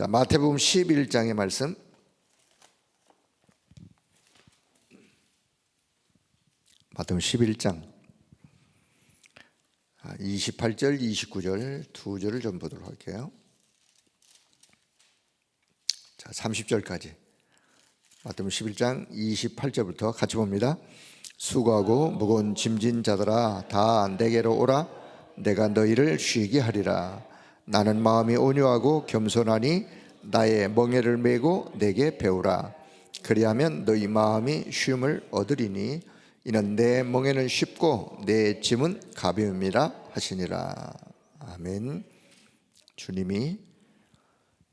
자, 마태복음 11장의 말씀. 마태복음 11장 28절, 29절 두 절을 좀 보도록 할게요. 자, 30절까지. 마태복음 11장 28절부터 같이 봅니다. 수고하고 무거운 짐진 자들아 다 내게로 오라 내가 너희를 쉬게 하리라 나는 마음이 온유하고 겸손하니 나의 멍에를 메고 내게 배우라. 그리하면 너희 마음이 쉼을 얻으리니 이는 내 멍에는 쉽고 내 짐은 가벼움이라 하시니라. 아멘. 주님이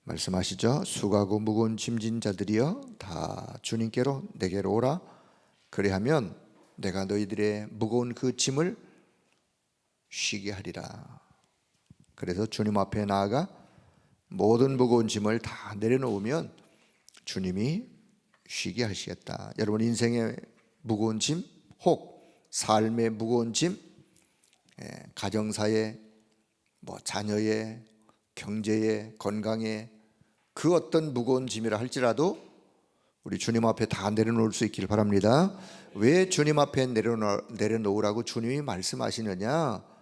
말씀하시죠. 수고하고 무거운 짐진 자들이여 다 주님께로 내게로 오라. 그리하면 내가 너희들의 무거운 그 짐을 쉬게 하리라. 그래서 주님 앞에 나아가 모든 무거운 짐을 다 내려놓으면 주님이 쉬게 하시겠다. 여러분 인생의 무거운 짐, 혹 삶의 무거운 짐, 예, 가정사의 뭐 자녀의 경제의 건강의 그 어떤 무거운 짐이라 할지라도 우리 주님 앞에 다 내려놓을 수 있기를 바랍니다. 왜 주님 앞에 내려놓, 내려놓으라고 주님이 말씀하시느냐?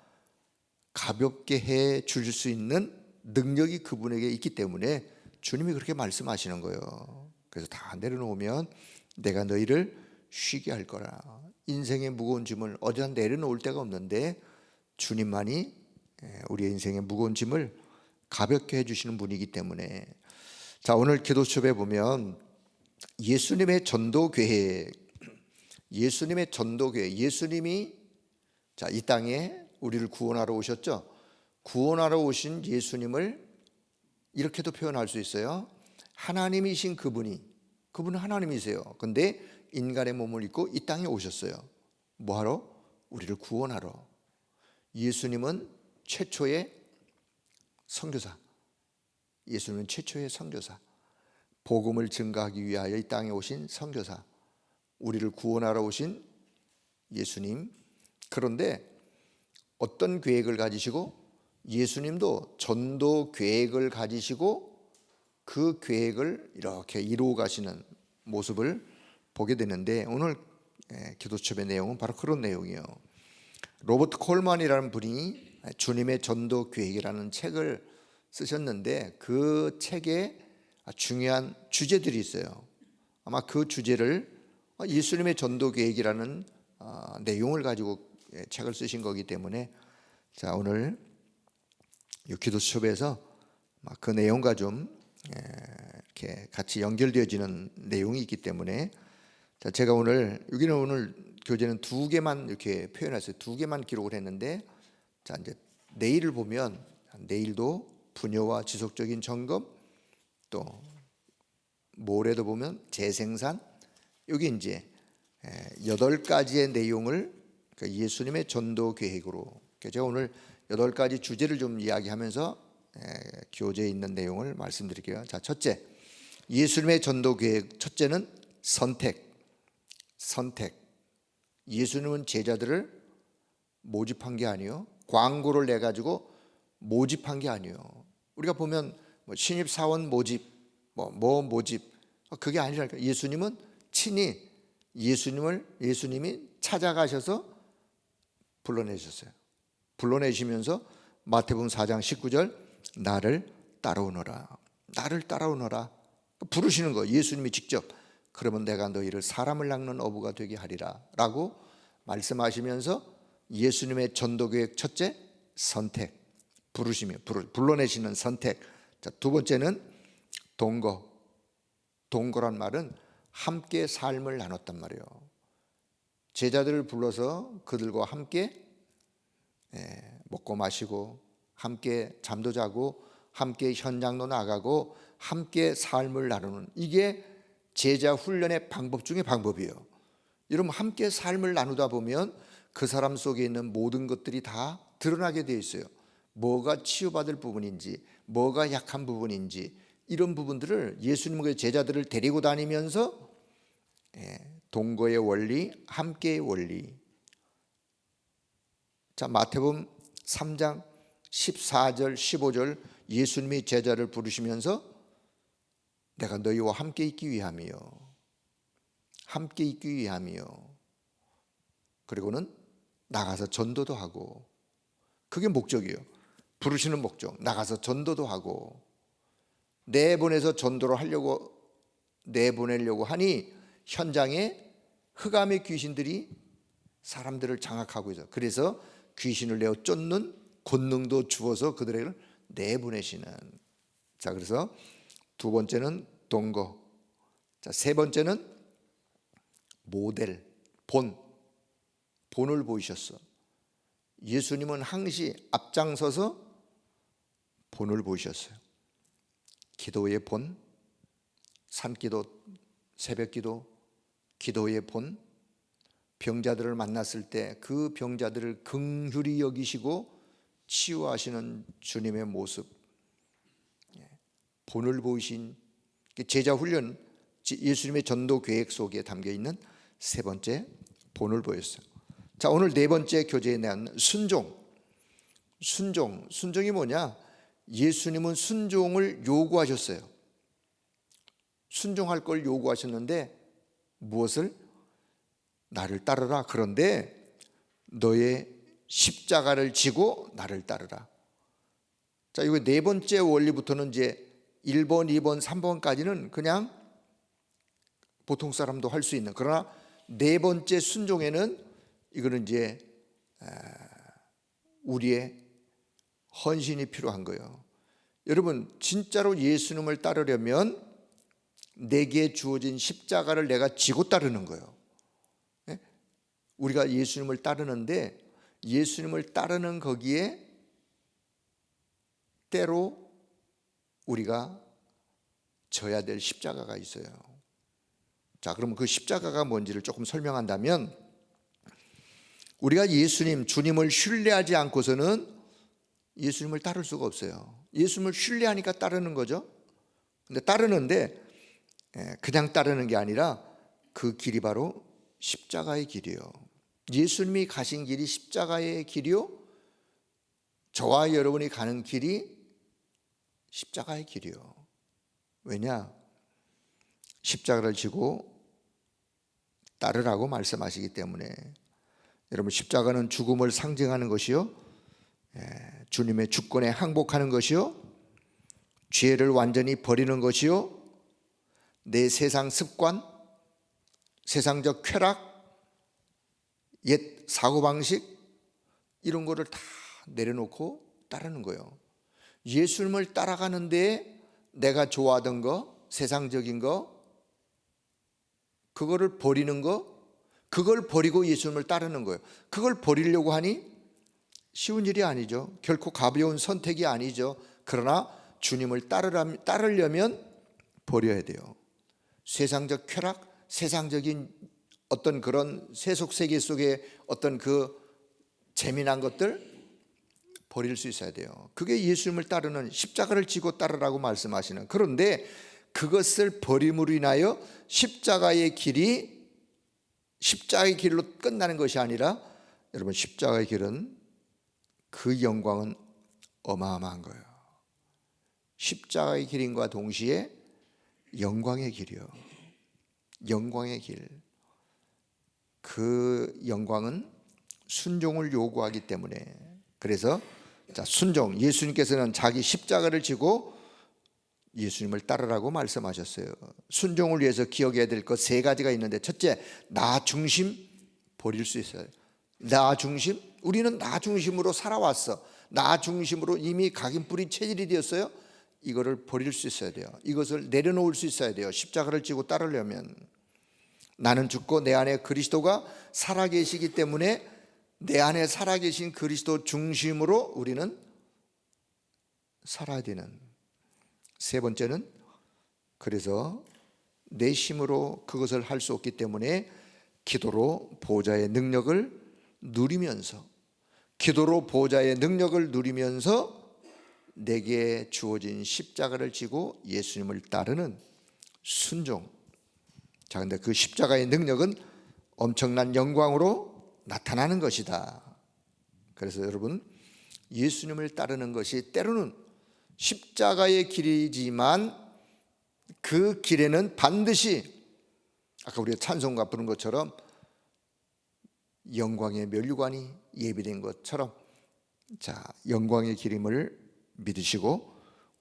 가볍게 해줄수 있는 능력이 그분에게 있기 때문에 주님이 그렇게 말씀하시는 거예요. 그래서 다 내려놓으면 내가 너희를 쉬게 할 거라. 인생의 무거운 짐을 어디다 내려놓을 데가 없는데 주님만이 예, 우리의 인생의 무거운 짐을 가볍게 해주시는 분이기 때문에 자 오늘 기도첩에 보면 예수님의 전도 계획, 예수님의 전도 계획, 예수님이 자, 이 땅에 우리를 구원하러 오셨죠. 구원하러 오신 예수님을 이렇게도 표현할 수 있어요. 하나님이신 그분이 그분은 하나님이세요. 근데 인간의 몸을 입고 이 땅에 오셨어요. 뭐 하러? 우리를 구원하러. 예수님은 최초의 선교사. 예수님은 최초의 선교사. 복음을 증가하기 위하여 이 땅에 오신 선교사, 우리를 구원하러 오신 예수님. 그런데 어떤 계획을 가지시고 예수님도 전도 계획을 가지시고 그 계획을 이렇게 이루어 가시는 모습을 보게 되는데 오늘 기도첩의 내용은 바로 그런 내용이에요. 로버트 콜만이라는 분이 주님의 전도 계획이라는 책을 쓰셨는데 그 책에 중요한 주제들이 있어요. 아마 그 주제를 예수님의 전도 계획이라는 어, 내용을 가지고 예, 책을 쓰신 거기 때문에 자 오늘 이 기도 수업에서 그 내용과 좀 예, 이렇게 같이 연결되어지는 내용이 있기 때문에 자 제가 오늘 여기는 오늘 교재는 두 개만 이렇게 표현했어요. 두 개만 기록을 했는데 자 이제 내일을 보면 내일도 분여와 지속적인 점검 또 모레도 보면 재생산 여기 이제 여덟 가지의 내용을 그 예수님의 전도 계획으로 제가 오늘 여덟 가지 주제를 좀 이야기하면서 교재에 있는 내용을 말씀드릴게요. 자, 첫째. 예수님의 전도 계획 첫째는 선택. 선택. 예수님은 제자들을 모집한 게 아니요. 광고를 내 가지고 모집한 게 아니요. 우리가 보면 뭐 신입 사원 모집, 뭐, 뭐 모집 그게 아니라니까 예수님은 친히 예수님을 예수님이 찾아가셔서 불러내셨어요. 불러내시면서 마태복음 4장 19절 나를 따라오너라. 나를 따라오너라. 부르시는 거 예수님이 직접 그러면 내가 너희를 사람을 낚는 어부가 되게 하리라라고 말씀하시면서 예수님의 전도 계획 첫째 선택 부르시며 불러내시는 선택 자, 두 번째는 동거. 동거란 말은 함께 삶을 나눴단 말이에요. 제자들을 불러서 그들과 함께 예, 먹고 마시고 함께 잠도 자고 함께 현장도 나가고 함께 삶을 나누는 이게 제자 훈련의 방법 중의 방법이에요. 여러분 함께 삶을 나누다 보면 그 사람 속에 있는 모든 것들이 다 드러나게 되어 있어요. 뭐가 치유받을 부분인지, 뭐가 약한 부분인지 이런 부분들을 예수님의 제자들을 데리고 다니면서 예, 동거의 원리, 함께의 원리. 자, 마태복음 3장 14절, 15절 예수님이 제자를 부르시면서 내가 너희와 함께 있기 위함이요. 함께 있기 위함이요. 그리고는 나가서 전도도 하고 그게 목적이에요. 부르시는 목적. 나가서 전도도 하고 내보내서 전도를 하려고 내보내려고 하니 현장에 흑암의 귀신들이 사람들을 장악하고 있어. 그래서 귀신을 내어 쫓는 권능도 주어서 그들을 내보내시는. 자, 그래서 두 번째는 동거. 자, 세 번째는 모델, 본. 본을 보이셨어. 예수님은 항시 앞장서서 본을 보이셨어요. 기도의 본, 산기도, 새벽기도, 기도의 본, 병자들을 만났을 때 그 병자들을 긍휼히 여기시고 치유하시는 주님의 모습, 예, 본을 보이신 제자 훈련, 예수님의 전도 계획 속에 담겨 있는 세 번째 본을 보였어요. 자, 오늘 네 번째 교제에 대한 순종. 순종. 순종이 뭐냐? 예수님은 순종을 요구하셨어요. 순종할 걸 요구하셨는데 무엇을? 나를 따르라. 그런데 너의 십자가를 지고 나를 따르라. 자, 이거 네 번째 원리부터는 이제 1번, 2번, 3번까지는 그냥 보통 사람도 할 수 있는 그러나 네 번째 순종에는 이거는 이제 우리의 헌신이 필요한 거예요. 여러분 진짜로 예수님을 따르려면 내게 주어진 십자가를 내가 지고 따르는 거예요. 예? 우리가 예수님을 따르는데 예수님을 따르는 거기에 때로 우리가 져야 될 십자가가 있어요. 자, 그러면 그 십자가가 뭔지를 조금 설명한다면 우리가 예수님, 주님을 신뢰하지 않고서는 예수님을 따를 수가 없어요. 예수님을 신뢰하니까 따르는 거죠. 근데 따르는데 예, 그냥 따르는 게 아니라 그 길이 바로 십자가의 길이요. 예수님이 가신 길이 십자가의 길이요. 저와 여러분이 가는 길이 십자가의 길이요. 왜냐? 십자가를 지고 따르라고 말씀하시기 때문에 여러분 십자가는 죽음을 상징하는 것이요. 예, 주님의 주권에 항복하는 것이요. 죄를 완전히 버리는 것이요. 내 세상 습관, 세상적 쾌락, 옛 사고방식 이런 거를 다 내려놓고 따르는 거예요. 예수님을 따라가는데 내가 좋아하던 거, 세상적인 거, 그거를 버리는 거, 그걸 버리고 예수님을 따르는 거예요. 그걸 버리려고 하니 쉬운 일이 아니죠. 결코 가벼운 선택이 아니죠. 그러나 주님을 따르려면 버려야 돼요. 세상적 쾌락, 세상적인 어떤 그런 세속 세계 속에 어떤 그 재미난 것들 버릴 수 있어야 돼요. 그게 예수님을 따르는 십자가를 지고 따르라고 말씀하시는. 그런데 그것을 버림으로 인하여 십자가의 길이 십자가의 길로 끝나는 것이 아니라 여러분 십자가의 길은 그 영광은 어마어마한 거예요. 십자가의 길인과 동시에 영광의 길이요. 영광의 길. 그 영광은 순종을 요구하기 때문에 그래서 자 순종 예수님께서는 자기 십자가를 지고 예수님을 따르라고 말씀하셨어요. 순종을 위해서 기억해야 될 것 세 가지가 있는데 첫째 나 중심 버릴 수 있어요. 나 중심 우리는 나 중심으로 살아왔어. 나 중심으로 이미 각인 뿌린 체질이 되었어요. 이거를 버릴 수 있어야 돼요. 이것을 내려놓을 수 있어야 돼요. 십자가를 지고 따르려면 나는 죽고 내 안에 그리스도가 살아계시기 때문에 내 안에 살아계신 그리스도 중심으로 우리는 살아야 되는 세 번째는 그래서 내 힘으로 그것을 할 수 없기 때문에 기도로 보좌의 능력을 누리면서 기도로 보좌의 능력을 누리면서 내게 주어진 십자가를 지고 예수님을 따르는 순종. 자, 근데 그 십자가의 능력은 엄청난 영광으로 나타나는 것이다. 그래서 여러분, 예수님을 따르는 것이 때로는 십자가의 길이지만 그 길에는 반드시 아까 우리가 찬송가 부른 것처럼 영광의 면류관이 예비된 것처럼 자 영광의 기림을 믿으시고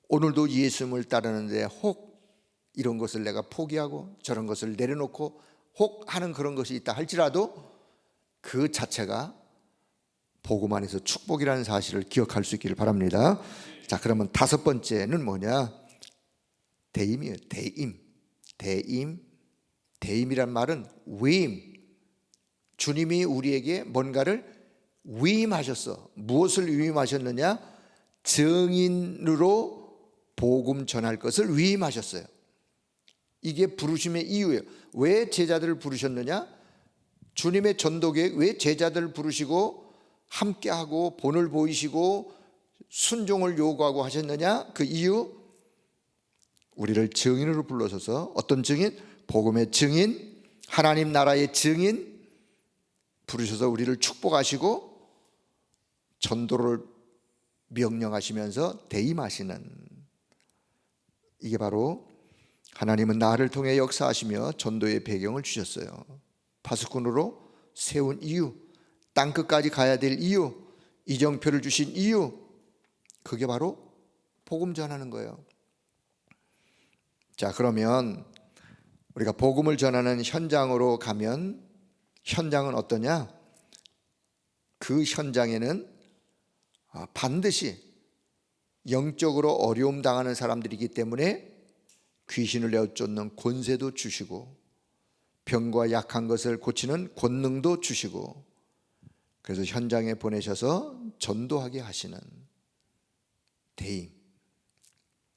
오늘도 예수님을 따르는데 혹 이런 것을 내가 포기하고 저런 것을 내려놓고 혹 하는 그런 것이 있다 할지라도 그 자체가 복음 안에서 축복이라는 사실을 기억할 수 있기를 바랍니다. 자, 그러면 다섯 번째는 뭐냐? 대임이에요. 대임. 대임. 대임이란 말은 위임. 주님이 우리에게 뭔가를 위임하셨어. 무엇을 위임하셨느냐? 증인으로 복음 전할 것을 위임하셨어요. 이게 부르심의 이유예요. 왜 제자들을 부르셨느냐? 주님의 전도계획 왜 제자들을 부르시고 함께하고 본을 보이시고 순종을 요구하고 하셨느냐? 그 이유 우리를 증인으로 불러서서 어떤 증인? 복음의 증인, 하나님 나라의 증인 부르셔서 우리를 축복하시고 전도를 명령하시면서 대임하시는 이게 바로 하나님은 나를 통해 역사하시며 전도의 배경을 주셨어요. 파수꾼으로 세운 이유, 땅 끝까지 가야 될 이유, 이정표를 주신 이유, 그게 바로 복음 전하는 거예요. 자, 그러면 우리가 복음을 전하는 현장으로 가면 현장은 어떠냐? 그 현장에는 아, 반드시 영적으로 어려움 당하는 사람들이기 때문에 귀신을 내어 쫓는 권세도 주시고 병과 약한 것을 고치는 권능도 주시고 그래서 현장에 보내셔서 전도하게 하시는 대임.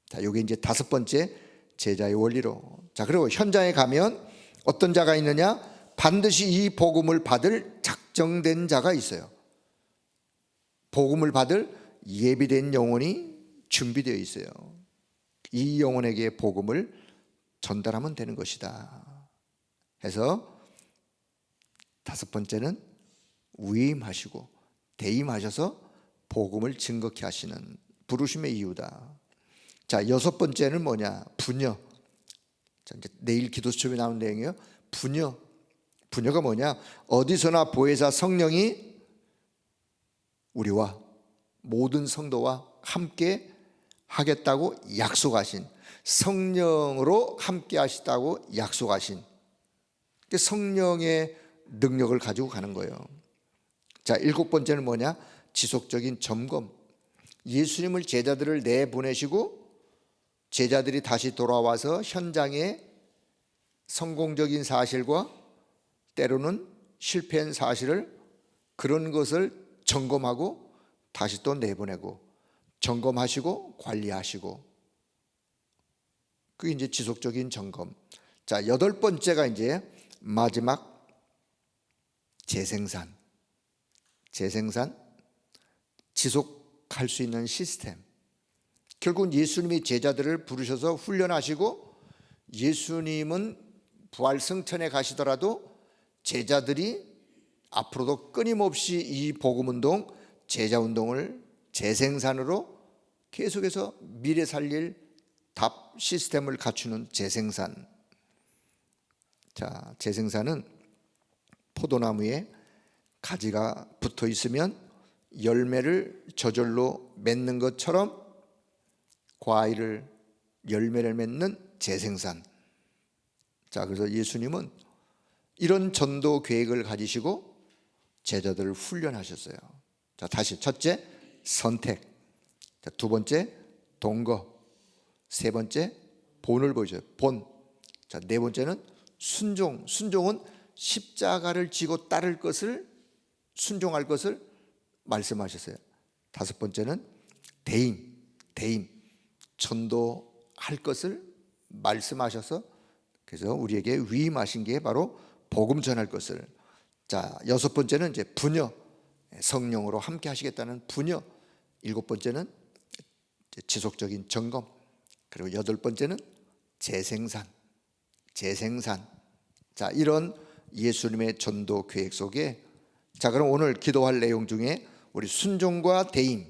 자, 요게 이제 다섯 번째 제자의 원리로. 자, 그리고 현장에 가면 어떤 자가 있느냐? 반드시 이 복음을 받을 작정된 자가 있어요. 복음을 받을 예비된 영혼이 준비되어 있어요. 이 영혼에게 복음을 전달하면 되는 것이다. 해서 다섯 번째는 위임하시고 대임하셔서 복음을 증거케 하시는 부르심의 이유다. 자, 여섯 번째는 뭐냐? 분여. 자, 이제 내일 기도 수첩에 나온 내용이에요. 분여. 분여가 뭐냐? 어디서나 보혜사 성령이 우리와 모든 성도와 함께 하겠다고 약속하신 성령으로 함께 하시다고 약속하신 그 성령의 능력을 가지고 가는 거예요. 자, 일곱 번째는 뭐냐? 지속적인 점검. 예수님을 제자들을 내보내시고 제자들이 다시 돌아와서 현장에 성공적인 사실과 때로는 실패한 사실을 그런 것을 점검하고 다시 또 내보내고 점검하시고 관리하시고 그게 이제 지속적인 점검. 자, 여덟 번째가 이제 마지막 재생산. 재생산 지속할 수 있는 시스템. 결국 예수님이 제자들을 부르셔서 훈련하시고 예수님은 부활 승천에 가시더라도 제자들이 앞으로도 끊임없이 이 복음 운동, 제자 운동을 재생산으로 계속해서 미래 살릴 답 시스템을 갖추는 재생산. 자, 재생산은 포도나무에 가지가 붙어 있으면 열매를 저절로 맺는 것처럼 과일을 열매를 맺는 재생산. 자, 그래서 예수님은 이런 전도 계획을 가지시고 제자들을 훈련하셨어요. 자, 다시 첫째 선택. 자, 두 번째 동거. 세 번째 본을 보여줘요. 본. 자, 네 번째는 순종. 순종은 십자가를 지고 따를 것을 순종할 것을 말씀하셨어요. 다섯 번째는 대임. 대임. 전도할 것을 말씀하셔서 그래서 우리에게 위임하신 게 바로 복음 전할 것을. 자, 여섯 번째는 이제 분여. 성령으로 함께 하시겠다는 분여. 일곱 번째는 지속적인 점검. 그리고 여덟 번째는 재생산. 재생산. 자, 이런 예수님의 전도 계획 속에 자, 그럼 오늘 기도할 내용 중에 우리 순종과 대임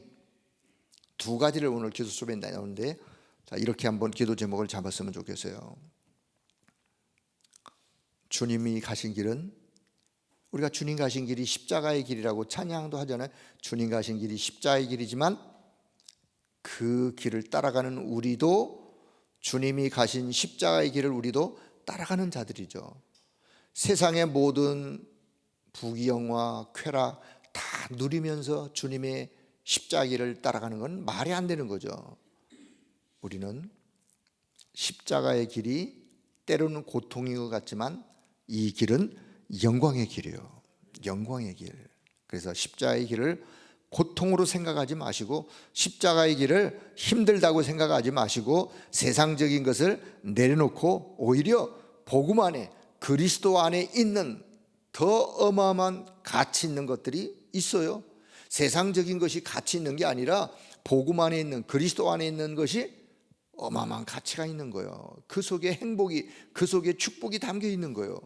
두 가지를 오늘 기도 수업에 나오는데 자, 이렇게 한번 기도 제목을 잡았으면 좋겠어요. 주님이 가신 길은 우리가 주님 가신 길이 십자가의 길이라고 찬양도 하잖아요. 주님 가신 길이 십자가의 길이지만 그 길을 따라가는 우리도 주님이 가신 십자가의 길을 우리도 따라가는 자들이죠. 세상의 모든 부귀영화, 쾌락 다 누리면서 주님의 십자가를 따라가는 건 말이 안 되는 거죠. 우리는 십자가의 길이 때로는 고통인 것 같지만 이 길은 영광의 길이요. 영광의 길. 그래서 십자가의 길을 고통으로 생각하지 마시고 십자가의 길을 힘들다고 생각하지 마시고 세상적인 것을 내려놓고 오히려 복음 안에 그리스도 안에 있는 더 어마어마한 가치 있는 것들이 있어요. 세상적인 것이 가치 있는 게 아니라 복음 안에 있는 그리스도 안에 있는 것이 어마어마한 가치가 있는 거예요. 그 속에 행복이 그 속에 축복이 담겨 있는 거예요.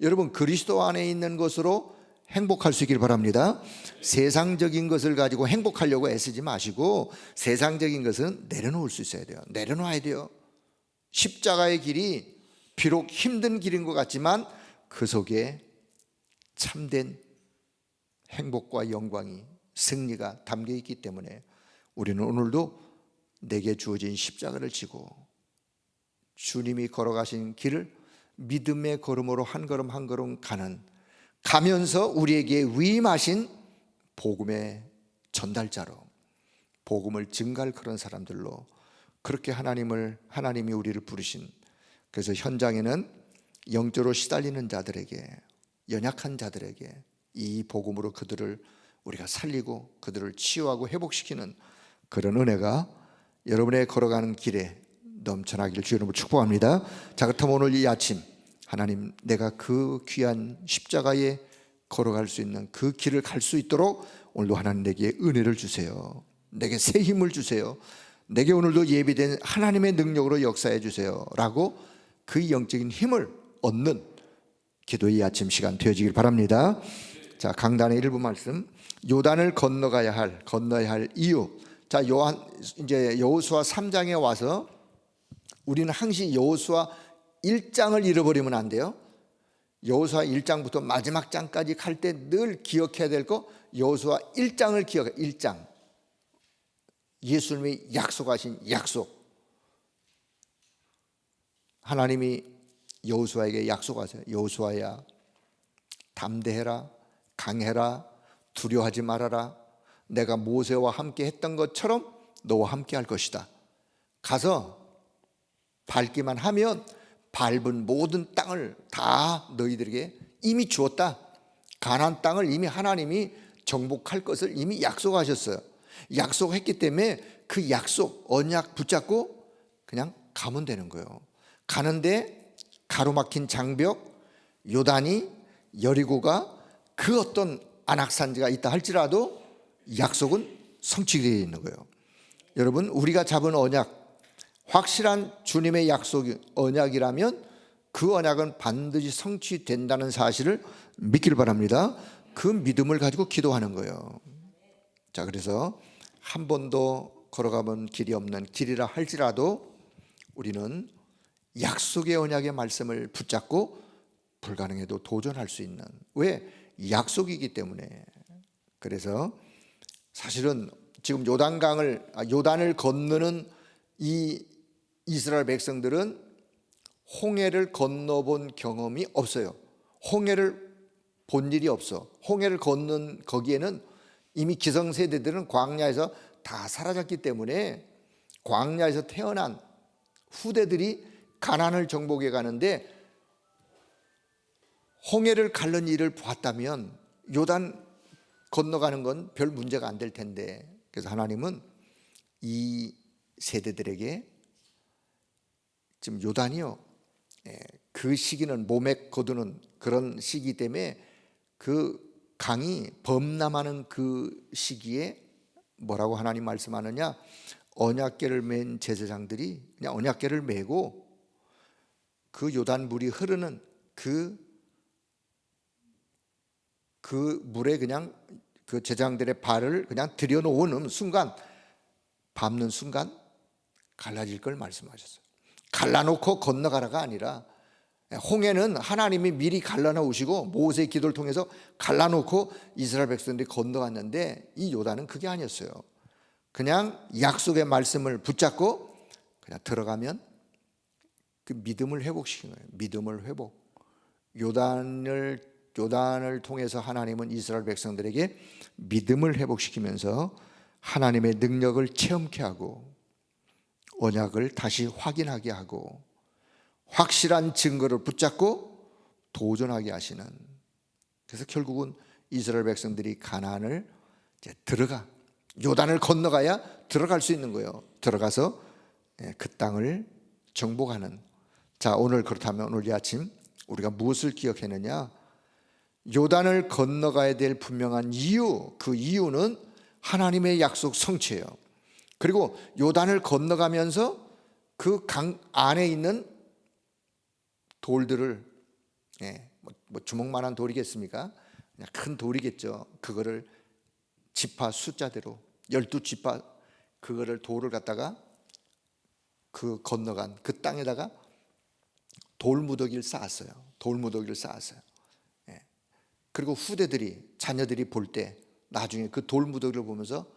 여러분 그리스도 안에 있는 것으로 행복할 수 있길 바랍니다. 세상적인 것을 가지고 행복하려고 애쓰지 마시고 세상적인 것은 내려놓을 수 있어야 돼요. 내려놔야 돼요. 십자가의 길이 비록 힘든 길인 것 같지만 그 속에 참된 행복과 영광이 승리가 담겨 있기 때문에 우리는 오늘도 내게 주어진 십자가를 지고 주님이 걸어가신 길을 믿음의 걸음으로 한 걸음 한 걸음 가는 가면서 우리에게 위임하신 복음의 전달자로 복음을 증가할 그런 사람들로 그렇게 하나님을 하나님이 우리를 부르신 그래서 현장에는 영적으로 시달리는 자들에게 연약한 자들에게 이 복음으로 그들을 우리가 살리고 그들을 치유하고 회복시키는 그런 은혜가 여러분의 걸어가는 길에 넘쳐나기를 주의 이름으로 축복합니다. 자 그렇다면 오늘 이 아침 하나님 내가 그 귀한 십자가에 걸어갈 수 있는 그 길을 갈 수 있도록 오늘도 하나님 내게 은혜를 주세요. 내게 새 힘을 주세요. 내게 오늘도 예비된 하나님의 능력으로 역사해 주세요. 라고 그 영적인 힘을 얻는 기도의 아침 시간 되어지길 바랍니다. 자, 강단의 일부 말씀. 요단을 건너가야 할 건너야 할 이유. 자, 요한 이제 여호수아 3장에 와서 우리는 항시 여호수아 1장을 잃어버리면 안 돼요. 여호수아 1장부터 마지막 장까지 갈 때 늘 기억해야 될 거 여호수아 1장을 기억해. 1장. 예수님이 약속하신 약속. 하나님이 여호수아에게 약속하세요. 여호수아야 담대해라. 강해라. 두려워하지 말아라. 내가 모세와 함께 했던 것처럼 너와 함께 할 것이다. 가서 밟기만 하면 밟은 모든 땅을 다 너희들에게 이미 주었다. 가나안 땅을 이미 하나님이 정복할 것을 이미 약속하셨어요. 약속했기 때문에 그 약속 언약 붙잡고 그냥 가면 되는 거예요. 가는데 가로막힌 장벽 요단이 여리고가 그 어떤 안악산지가 있다 할지라도 약속은 성취되어 있는 거예요. 여러분 우리가 잡은 언약 확실한 주님의 약속 언약이라면 그 언약은 반드시 성취된다는 사실을 믿길 바랍니다. 그 믿음을 가지고 기도하는 거예요. 자, 그래서 한 번도 걸어가본 길이 없는 길이라 할지라도 우리는 약속의 언약의 말씀을 붙잡고 불가능해도 도전할 수 있는 왜 약속이기 때문에 그래서 사실은 지금 요단강을 아, 요단을 건너는 이 이스라엘 백성들은 홍해를 건너본 경험이 없어요. 홍해를 본 일이 없어. 홍해를 건넌 거기에는 이미 기성세대들은 광야에서 다 사라졌기 때문에 광야에서 태어난 후대들이 가난을 정복해 가는데 홍해를 갈는 일을 보았다면 요단 건너가는 건 별 문제가 안 될 텐데 그래서 하나님은 이 세대들에게 지금 요단이요. 예, 그 시기는 몸에 거두는 그런 시기 때문에 그 강이 범람하는 그 시기에 뭐라고 하나님 말씀하느냐? 언약계를 맨 제사장들이 그냥 언약계를 메고 그 요단 물이 흐르는 그, 그 물에 그냥 그 제장들의 발을 그냥 들여놓는 순간 밟는 순간 갈라질 걸 말씀하셨어요. 갈라놓고 건너가라가 아니라 홍해는 하나님이 미리 갈라놓으시고 모세의 기도를 통해서 갈라놓고 이스라엘 백성들이 건너갔는데 이 요단은 그게 아니었어요. 그냥 약속의 말씀을 붙잡고 그냥 들어가면 그 믿음을 회복시킨 거예요. 믿음을 회복. 요단을 요단을 통해서 하나님은 이스라엘 백성들에게 믿음을 회복시키면서 하나님의 능력을 체험케 하고 언약을 다시 확인하게 하고 확실한 증거를 붙잡고 도전하게 하시는 그래서 결국은 이스라엘 백성들이 가나안을 이제 들어가 요단을 건너가야 들어갈 수 있는 거예요. 들어가서 예, 그 땅을 정복하는 자 오늘 그렇다면 오늘 이 아침 우리가 무엇을 기억했느냐 요단을 건너가야 될 분명한 이유 그 이유는 하나님의 약속 성취예요. 그리고 요단을 건너가면서 그 강 안에 있는 돌들을 예, 뭐, 뭐 주먹만한 돌이겠습니까? 그냥 큰 돌이겠죠. 그거를 지파 숫자대로 열두 지파 그거를 돌을 갖다가 그 건너간 그 땅에다가 돌무더기를 쌓았어요. 돌무더기를 쌓았어요. 예. 그리고 후대들이 자녀들이 볼 때 나중에 그 돌무더기를 보면서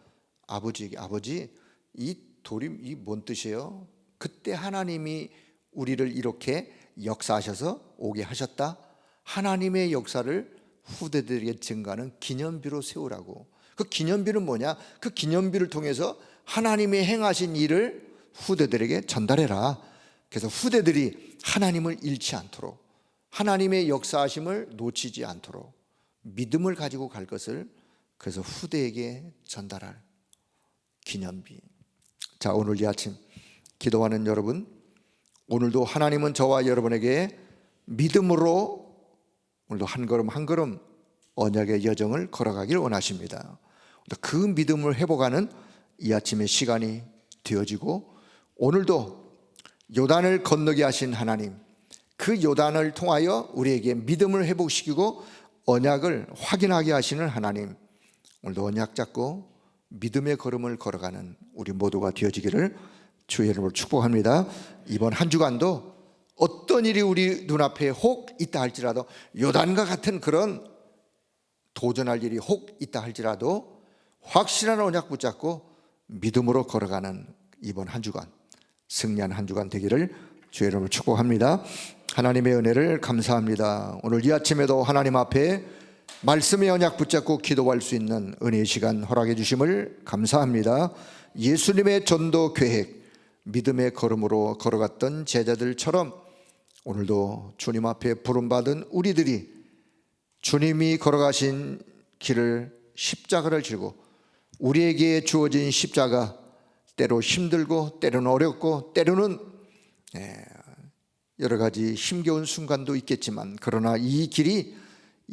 아버지에게 아버지 이 돌이 이뭔 뜻이에요? 그때 하나님이 우리를 이렇게 역사하셔서 오게 하셨다. 하나님의 역사를 후대들에게 증가하는 기념비로 세우라고. 그 기념비는 뭐냐? 그 기념비를 통해서 하나님의 행하신 일을 후대들에게 전달해라. 그래서 후대들이 하나님을 잃지 않도록 하나님의 역사하심을 놓치지 않도록 믿음을 가지고 갈 것을 그래서 후대에게 전달할 기념비. 자, 오늘 이 아침 기도하는 여러분, 오늘도 하나님은 저와 여러분에게 믿음으로 오늘도 한 걸음 한 걸음 언약의 여정을 걸어가길 원하십니다. 그 믿음을 회복하는 이 아침의 시간이 되어지고 오늘도 요단을 건너게 하신 하나님, 그 요단을 통하여 우리에게 믿음을 회복시키고 언약을 확인하게 하시는 하나님, 오늘도 언약 잡고 믿음의 걸음을 걸어가는 우리 모두가 되어지기를 주의 이름으로 축복합니다. 이번 한 주간도 어떤 일이 우리 눈앞에 혹 있다 할지라도 요단과 같은 그런 도전할 일이 혹 있다 할지라도 확실한 언약 붙잡고 믿음으로 걸어가는 이번 한 주간 승리한 한 주간 되기를 주의 이름으로 축복합니다. 하나님의 은혜를 감사합니다. 오늘 이 아침에도 하나님 앞에 말씀의 언약 붙잡고 기도할 수 있는 은혜의 시간 허락해 주심을 감사합니다. 예수님의 전도 계획, 믿음의 걸음으로 걸어갔던 제자들처럼 오늘도 주님 앞에 부름받은 우리들이 주님이 걸어가신 길을 십자가를 지고 우리에게 주어진 십자가 때로 힘들고 때로는 어렵고 때로는 예, 여러 가지 힘겨운 순간도 있겠지만 그러나 이 길이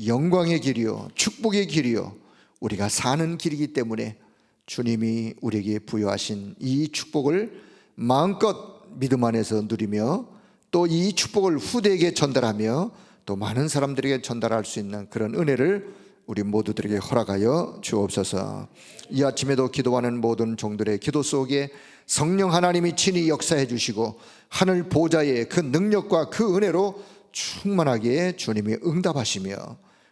영광의 길이요 축복의 길이요 우리가 사는 길이기 때문에 주님이 우리에게 부여하신 이 축복을 마음껏 믿음 안에서 누리며 또 이 축복을 후대에게 전달하며 또 많은 사람들에게 전달할 수 있는 그런 은혜를 우리 모두들에게 허락하여 주옵소서. 이 아침에도 기도하는 모든 종들의 기도 속에 성령 하나님이 친히 역사해 주시고 하늘 보좌의 그 능력과 그 은혜로 충만하게 주님이 응답하시며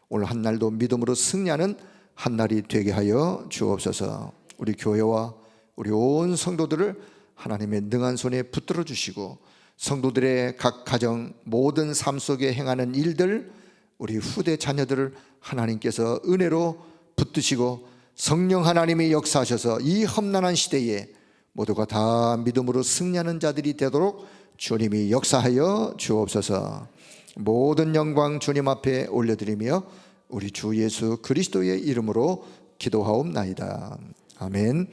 오늘 한 날도 믿음으로 승리하는 한 날이 되게 하여 주옵소서. 우리 교회와 우리 온 성도들을 하나님의 능한 손에 붙들어 주시고 성도들의 각 가정 모든 삶 속에 행하는 일들 우리 후대 자녀들을 하나님께서 은혜로 붙드시고 성령 하나님이 역사하셔서 이 험난한 시대에 모두가 다 믿음으로 승리하는 자들이 되도록 주님이 역사하여 주옵소서. 모든 영광 주님 앞에 올려드리며 우리 주 예수 그리스도의 이름으로 기도하옵나이다. 아멘.